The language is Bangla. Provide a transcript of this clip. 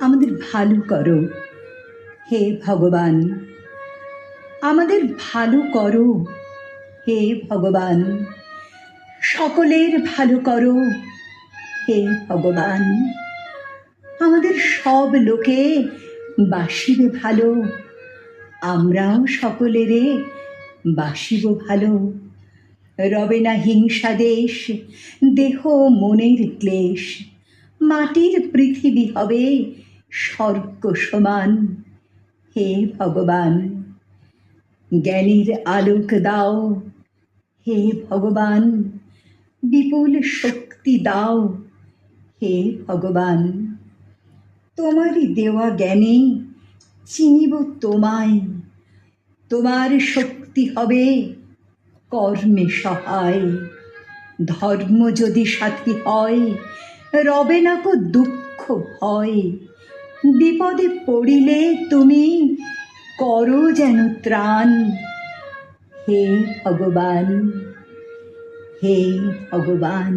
আমাদের ভালো করো। হে ভগবান, আমাদের ভালো করো। হে ভগবান, সকলের ভালো করো। হে ভগবান, আমাদের সব লোকে বাসিবে ভালো। আমরাও সকলেরে বাসিব ভালো। রবে না হিংসা দেশ, দেহ মনের ক্লেশ। মাটির পৃথিবী হবে স্বর্গ সমান হে ভগবান। জ্ঞানীর আলোক দাও, হে ভগবান। বিপুল শক্তি দাও, হে ভগবান। তোমারই দেওয়া জ্ঞানে চিনিব তোমায়। তোমার শক্তি হবে কর্মে সহায়। ধর্ম যদি সাথী হয়, রবে না কো দুঃখ ভয়। বিপদে পড়িলে তুমি করো যেন ত্রাণ। হে ভগবান হে ভগবান।